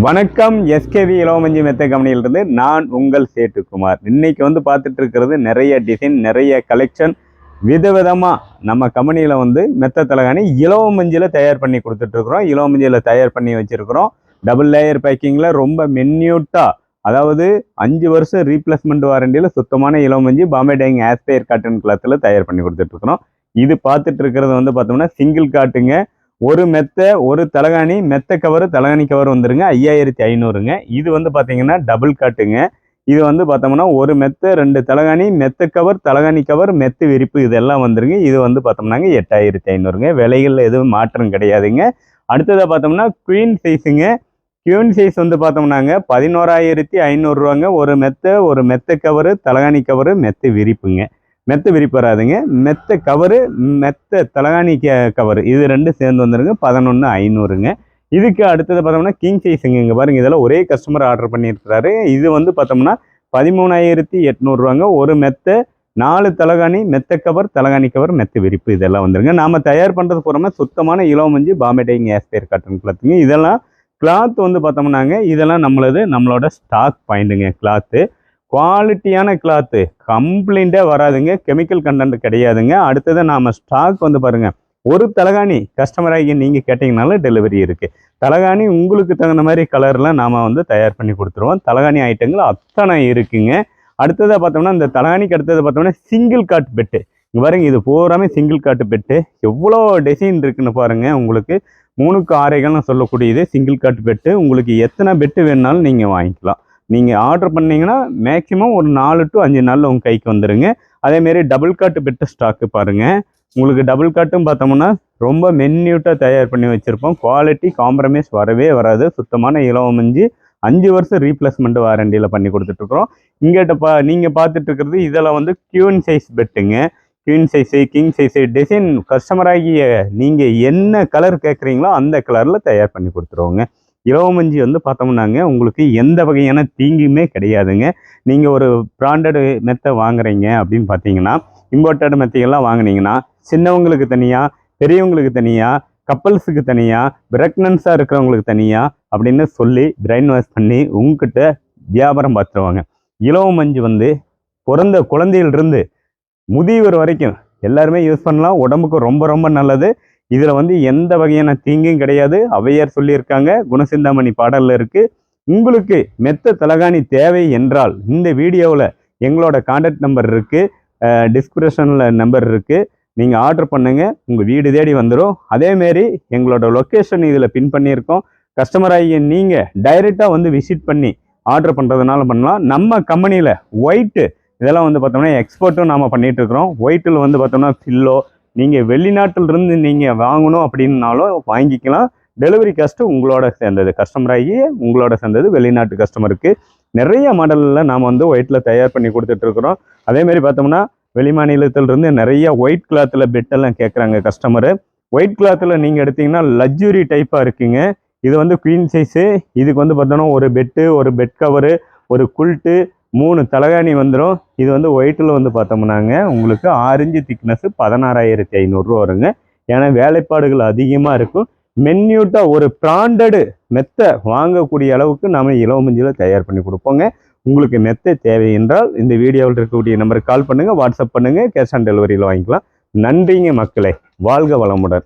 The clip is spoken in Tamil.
வணக்கம் எஸ்கேவி இளவமஞ்சி மெத்த கம்பெனியிலிருந்து நான் உங்கள் சேட்டுக்குமார். இன்னைக்கு வந்து பார்த்துட்டு இருக்கிறது நிறைய டிசைன் நிறைய கலெக்ஷன் விதவிதமாக நம்ம கம்பெனியில் வந்து மெத்த தலகாணி இளவமஞ்சியில் தயார் பண்ணி கொடுத்துட்ருக்குறோம் இளவமஞ்சியில் தயார் பண்ணி வச்சுருக்கிறோம். டபுள் லேயர் பேக்கிங்கில் ரொம்ப மென்யூட்டாக அதாவது அஞ்சு வருஷம் ரீப்ளேஸ்மெண்ட் வாரண்டியில் சுத்தமான Ilavamanji Bombay dyeing aspire cotton கிளாத்தில் தயார் பண்ணி கொடுத்துட்ருக்குறோம் இது பார்த்துட்டு இருக்கிறது வந்து பார்த்தோம்னா சிங்கிள் காட்டுங்க ஒரு மெத்த ஒரு தலகாணி மெத்த கவர் தலகாணி கவர் வந்துருங்க. ஐயாயிரத்தி ஐநூறுங்க. இது வந்து பார்த்தீங்கன்னா டபுள் காட்டுங்க இது வந்து பார்த்தோம்னா ஒரு மெத்த ரெண்டு தலகாணி மெத்த கவர் தலகாணி கவர் மெத்து விரிப்பு இதெல்லாம் வந்துருங்க. இது வந்து பார்த்தோம்னாங்க எட்டாயிரத்தி ஐநூறுங்க. விலைகளில் எதுவும் மாற்றம் கிடையாதுங்க. அடுத்ததாக பார்த்தோம்னா குயின் சைஸுங்க குயின் சைஸ் வந்து பார்த்தோம்னாங்க பதினோராயிரத்தி ஐநூறுரூவாங்க ஒரு மெத்த ஒரு மெத்த கவரு தலகாணி கவரு மெத்து விரிப்புங்க. மெத்த விரிப்பு வராதுங்க மெத்த கவரு மெத்த தலகாணி கவர் இது ரெண்டும் சேர்ந்து வந்துருங்க. பதினொன்று ஐநூறுங்க. இதுக்கு அடுத்தது பார்த்தோம்னா கிங் சைஸுங்க இங்கே பாருங்க இதெல்லாம் ஒரே கஸ்டமர் ஆர்டர் பண்ணியிருக்கிறாரு. இது வந்து பார்த்தோம்னா பதிமூணாயிரத்தி எட்நூறுவாங்க. ஒரு மெத்த நாலு தலகாணி மெத்த கவர் தலகாணி கவர் மெத்த விரிப்பு இதெல்லாம் வந்துருங்க. நாம் தயார் பண்ணுறது பூராமே சுத்தமான இளவமஞ்சி பாம்பே டைங் காட்டன் கிளாத்துங்க இதெல்லாம் கிளாத் வந்து பார்த்தோம்னாங்க. இதெல்லாம் நம்மளது நம்மளோட ஸ்டாக் பாயிண்ட்டுங்க கிளாத்து குவாலிட்டியான கிளாத்து கம்ப்ளைண்ட்டே வராதுங்க. கெமிக்கல் கண்டென்ட் கிடையாதுங்க. அடுத்தது நாம் ஸ்டாக் வந்து பாருங்கள் ஒரு தலகாணி கஸ்டமர் ஆகி நீங்கள் கேட்டிங்கனாலும் டெலிவரி இருக்குது தலகாணி உங்களுக்கு தகுந்த மாதிரி கலரில் நாம் வந்து தயார் பண்ணி கொடுத்துருவோம். தலகாணி ஐட்டங்கள் அத்தனை இருக்குங்க. அடுத்ததாக பார்த்தோம்னா இந்த தலகாணிக்கு அடுத்தது பார்த்தோம்னா சிங்கிள் காட் பெட்டு இங்கே பாருங்க இது பூராமே சிங்கிள் காட்டு பெட்டு எவ்வளோ டிசைன் இருக்குன்னு பாருங்கள் உங்களுக்கு மூணுக்கு ஆரைகள்னு சொல்லக்கூடியது சிங்கிள் காட் பெட்டு உங்களுக்கு எத்தனை பெட்டு வேணுனாலும் நீங்கள் வாங்கிக்கலாம். நீங்கள் ஆர்டர் பண்ணீங்கன்னா மேக்ஸிமம் ஒரு நாலு டு அஞ்சு நாளில் உங்கள் கைக்கு வந்துடுங்க அதேமாரி டபுள் காட்டு பெட்டு ஸ்டாக்கு பாருங்கள் உங்களுக்கு டபுள் காட்டும் பார்த்தோம்னா ரொம்ப மென்யூட்டாக தயார் பண்ணி வச்சுருப்போம். குவாலிட்டி காம்ப்ரமைஸ் வரவே வராது. சுத்தமான இலவமஞ்சி அஞ்சு வருஷம் ரீப்ளேஸ்மெண்ட் வாரண்டியில் பண்ணி கொடுத்துட்ருக்குறோம் இங்கிட்ட பா நீங்கள் பார்த்துட்ருக்கிறது இதெல்லாம் வந்து queen size பெட்டுங்க queen size king size design கஸ்டமராகிய நீங்கள் என்ன கலர் கேட்குறீங்களோ அந்த கலரில் தயார் பண்ணி கொடுத்துருவோங்க. இலவமஞ்சி வந்து பார்த்தோம்னாங்க உங்களுக்கு எந்த வகையான தீங்குமே கிடையாதுங்க. நீங்கள் ஒரு பிராண்டடு மெத்தை வாங்குறீங்க அப்படின்னு பார்த்தீங்கன்னா இம்போர்ட்டட் மெத்தைகள்லாம் வாங்குனீங்கன்னா சின்னவங்களுக்கு தனியாக பெரியவங்களுக்கு தனியாக கப்பல்ஸுக்கு தனியாக பிரெக்னன்ஸாக இருக்கிறவங்களுக்கு தனியாக அப்படின்னு சொல்லி பிரெயின் வாஷ் பண்ணி உங்ககிட்ட வியாபாரம் பார்த்துருவாங்க. இலவ மஞ்சு வந்து பிறந்த குழந்தையிலிருந்து முதியவர் வரைக்கும் எல்லாருமே யூஸ் பண்ணலாம். உடம்புக்கு ரொம்ப ரொம்ப நல்லது. இதில் வந்து எந்த வகையான தீங்கும் கிடையாது. அவையார் சொல்லியிருக்காங்க. குணசிந்தாமணி பாடலில் இருக்குது உங்களுக்கு மெத்த தலகாணி தேவை என்றால் இந்த வீடியோவில் எங்களோட காண்டாக்ட் நம்பர் இருக்குது டிஸ்கிரிப்ஷனில் நம்பர் இருக்குது நீங்கள் ஆர்டர் பண்ணுங்கள் உங்கள் வீடு தேடி வந்துடும் அதேமாரி எங்களோட லொக்கேஷன் இதில் பின் பண்ணியிருக்கோம். கஸ்டமர் ஆகிய நீங்கள் டைரெக்டாக வந்து விசிட் பண்ணி ஆர்டர் பண்ணுறதுனால பண்ணலாம். நம்ம கம்பெனியில் ஒயிட்டு இதெல்லாம் வந்து பார்த்தோம்னா எக்ஸ்போர்ட்டும் நாம் பண்ணிகிட்ருக்குறோம் ஒயிட்டில் வந்து பார்த்தோம்னா ஃபில்லோ நீங்கள் வெளிநாட்டிலிருந்து நீங்கள் வாங்கணும் அப்படின்னாலும் வாங்கிக்கலாம். டெலிவரி காஸ்ட்டு உங்களோட சேர்ந்தது. கஸ்டமராகி உங்களோட சேர்ந்தது வெளிநாட்டு கஸ்டமருக்கு நிறைய மாடலில் நாம் வந்து ஒயிட்டில் தயார் பண்ணி கொடுத்துட்ருக்குறோம் அதேமாரி பார்த்தோம்னா வெளிமாநிலத்திலிருந்து நிறைய ஒயிட் கிளாத்தில் பெட்டெல்லாம் கேட்குறாங்க கஸ்டமரு ஒயிட் கிளாத்தில் நீங்கள் எடுத்தீங்கன்னா லக்ஸுரி டைப்பாக இருக்குங்க. இது வந்து குயின் சைஸு இதுக்கு வந்து பார்த்தோன்னா ஒரு பெட்டு ஒரு பெட் கவரு ஒரு குல்ட்டு மூணு தலகாணி வந்துடும் இது வந்து ஒயிட்டில் வந்து பார்த்தோம்னாங்க. உங்களுக்கு ஆரஞ்சு திக்னஸ் பதினாறாயிரத்தி ஐநூறுரூவா வருங்க. ஏன்னா வேலைப்பாடுகள் அதிகமாக இருக்கும். மென்யூட்டாக ஒரு பிராண்டடு மெத்தை வாங்கக்கூடிய அளவுக்கு நாம் இலவமஞ்சியில் தயார் பண்ணி கொடுப்போங்க. உங்களுக்கு மெத்தை தேவை என்றால் இந்த வீடியோவில் இருக்கக்கூடிய நம்பருக்கு கால் பண்ணுங்கள் வாட்ஸ்அப் பண்ணுங்கள் கேஷ் ஆன் டெலிவரியில் வாங்கிக்கலாம். நன்றிங்க மக்களே. வாழ்க வளமுடன்.